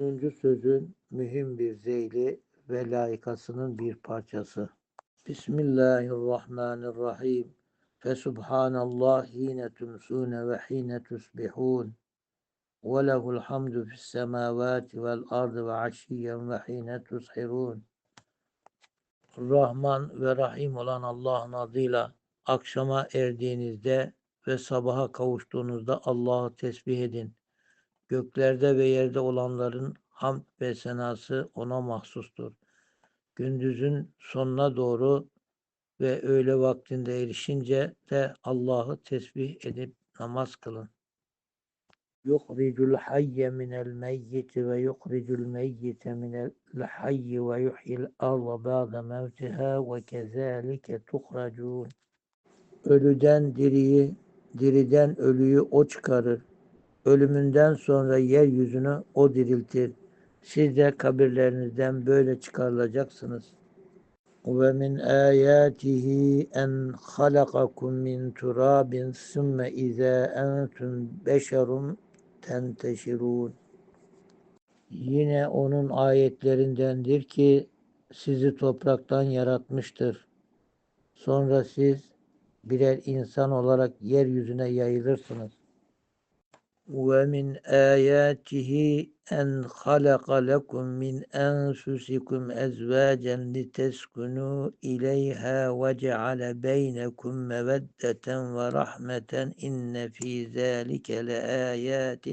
Sonuncu sözün mühim bir zeyli ve layıkasının bir parçası. Bismillahirrahmanirrahim. Fesubhanallah hine tumsune ve hine tusbihun. Ve lehul hamdu fis semavati vel ardı ve aşiyyen ve hine tushirun. Rahman ve Rahim olan Allah'ın adıyla akşama erdiğinizde ve sabaha kavuştuğunuzda Allah'ı tesbih edin. Göklerde ve yerde olanların hamd ve senası ona mahsustur. Gündüzün sonuna doğru ve öğle vaktinde erişince de Allah'ı tesbih edip namaz kılın. Yuhricul hayye minel meyyiti ve yuhricul meyyite minel hayyi ve yuhyil arda ba'de mevtiha ve kezalike tuhracun. Ölüden diriyi, diriden ölüyü o çıkarır. Ölümünden sonra yeryüzünü o diriltir. Siz de kabirlerinizden böyle çıkarılacaksınız. Ve min ayatihi en halakakum min turabin sümme izâ entum beşerun tenteşirun. Yine onun ayetlerindendir ki sizi topraktan yaratmıştır. Sonra siz birer insan olarak yeryüzüne yayılırsınız. ومن آياته أن خلق لكم من أنفسكم أزواجا لتسكنوا إليها وجعل بينكم مودة ورحمة إن في ذلك لآيات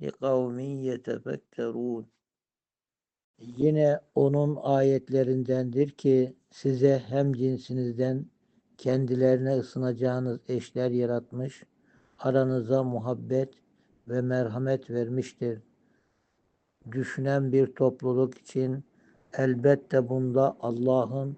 لقوم يتفكرون Yine onun ayetlerindendir ki size hem cinsinizden kendilerine ısınacağınız eşler yaratmış, aranıza muhabbet ve merhamet vermiştir. Düşünen bir topluluk için elbette bunda Allah'ın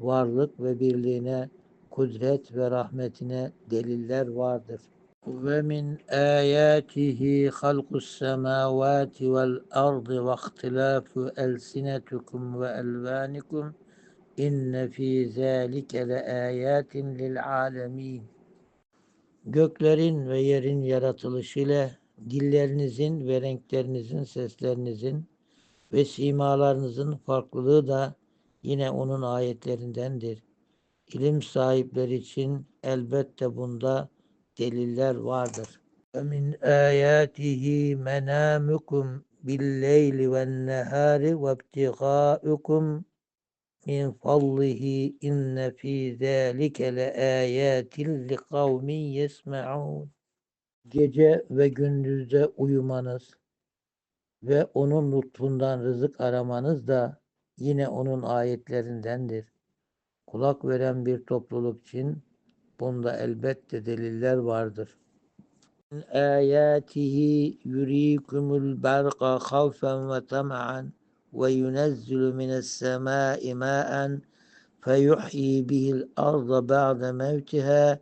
varlık ve birliğine, kudret ve rahmetine deliller vardır. Ve min ayatihi halqus semavati vel ardı ve ihtilafu elsinetukum ve elvanikum inne fi zalike le ayatin lil alemin. Göklerin ve yerin yaratılışı ile dillerinizin ve renklerinizin, seslerinizin ve simalarınızın farklılığı da yine onun ayetlerindendir. İlim sahipleri için elbette bunda deliller vardır. Min ayatihi menamukum billeyli ven nehari ve ibtigâukum min fadlihi inne fi zâlike le âyâtin li kavmin yesme'ûn gece ve gündüzde uyumanız ve onun lütfundan rızık aramanız da yine onun ayetlerindendir. Kulak veren bir topluluk için bunda elbette deliller vardır. Berqa havfen ve tama'an ve yunezzilu mines semai ma'an feyuhyi bihil arda ba'de mevtiha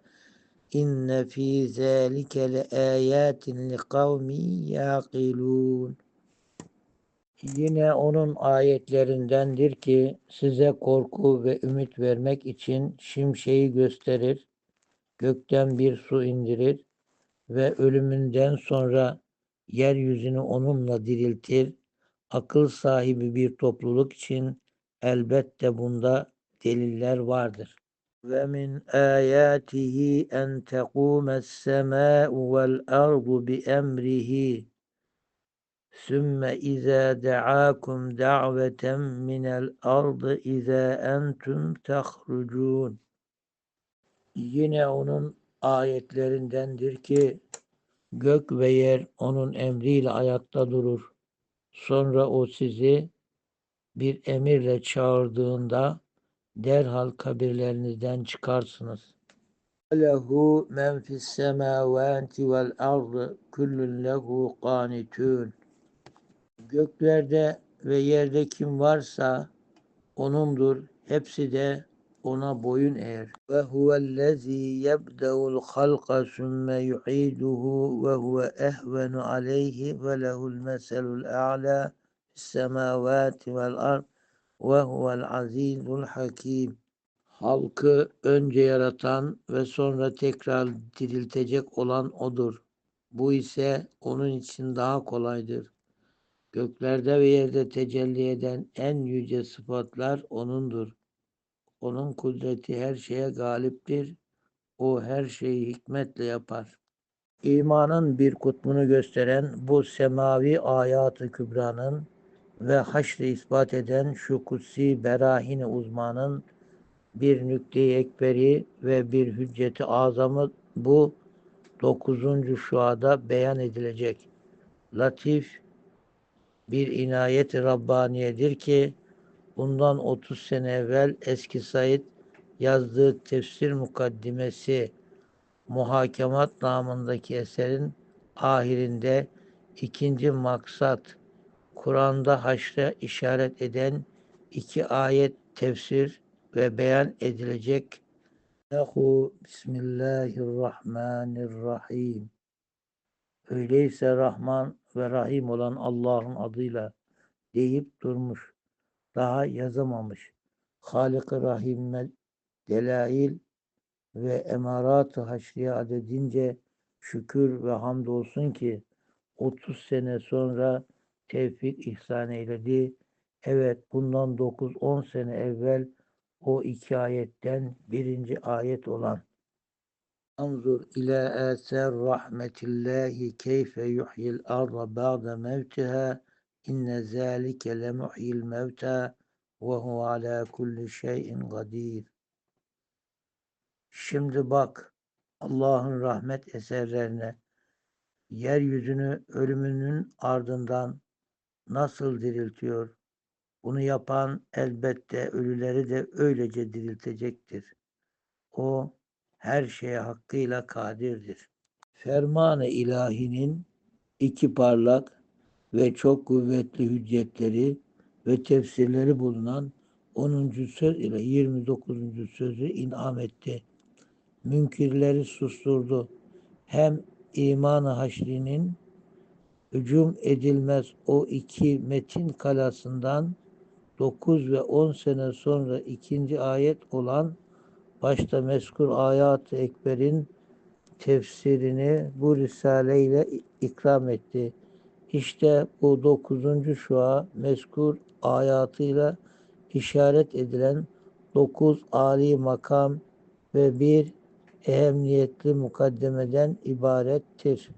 İnne fî zâlike le âyâtin li kavmin yâkilûn. Yine onun ayetlerindendir ki size korku ve ümit vermek için şimşeği gösterir, gökten bir su indirir ve ölümünden sonra yeryüzünü onunla diriltir. Akıl sahibi bir topluluk için elbette bunda deliller vardır. ومن آياته أن تقوم السماء والأرض بأمره ثم إذا دعاكم دعوة من الأرض إذا أنتم تخرجون Yine onun ayetlerindendir ki gök ve yer onun emriyle ayakta durur. Sonra o sizi bir emirle çağırdığında derhal kabirlerinizden çıkarsınız. Lehu men fis semavati vel ardı kullun lehu qanitun. Göklerde ve yerde kim varsa onundur. Hepsi de ona boyun eğer. Ve huvellezî yebde'ul halqa sümme yu'iduhu ve huve ehvenu aleyhi ve lehul meselul a'la fis semavati vel ard ve huvel azizul hakim. Halkı önce yaratan ve sonra tekrar diriltecek olan odur. Bu ise onun için daha kolaydır. Göklerde ve yerde tecelli eden en yüce sıfatlar O'nundur. O'nun kudreti her şeye galiptir. O her şeyi hikmetle yapar. İmanın bir kutbunu gösteren bu semavi ayat-ı kübranın ve haşr ispat eden şu kutsi berahini uzmanın bir nükte-i ekberi ve bir hücceti azamı bu dokuzuncu şuada beyan edilecek. Latif bir inayet-i Rabbaniyedir ki bundan 30 sene evvel Eski Said yazdığı tefsir mukaddimesi Muhakemat namındaki eserin ahirinde ikinci maksat Kur'an'da haşre işaret eden iki ayet tefsir ve beyan edilecek. Yahu Bismillahirrahmanirrahim. Öyleyse Rahman ve Rahim olan Allah'ın adıyla deyip durmuş. Daha yazamamış. Halik-i Rahim'e delail ve emarat-ı haşriye adedince şükür ve hamdolsun ki 30 sene sonra tevfik ihsan eyledi. Evet bundan 9-10 sene evvel o iki ayetten birinci ayet olan Anzur ila eser rahmetillahi keyfe yuhyil arda ba'de mevtiha inne zâlike lemuhyil mevta ve huve ala kulli şeyin kadir. Şimdi bak Allah'ın rahmet eserlerine yeryüzünü ölümünün ardından nasıl diriltiyor? Bunu yapan elbette ölüleri de öylece diriltecektir. O her şeye hakkıyla kadirdir. Ferman-ı ilahinin iki parlak ve çok kuvvetli hüccetleri ve tefsirleri bulunan 10. söz ile 29. sözü inam etti. Münkirleri susturdu. Hem iman-ı haşrinin hücum edilmez o iki metin kalasından 9 ve 10 sene sonra ikinci ayet olan başta meskur ayat-ı ekberin tefsirini bu risale ile ikram etti. İşte bu dokuzuncu şua meskur ayatıyla işaret edilen dokuz âli makam ve bir ehemmiyetli mukaddemeden ibarettir.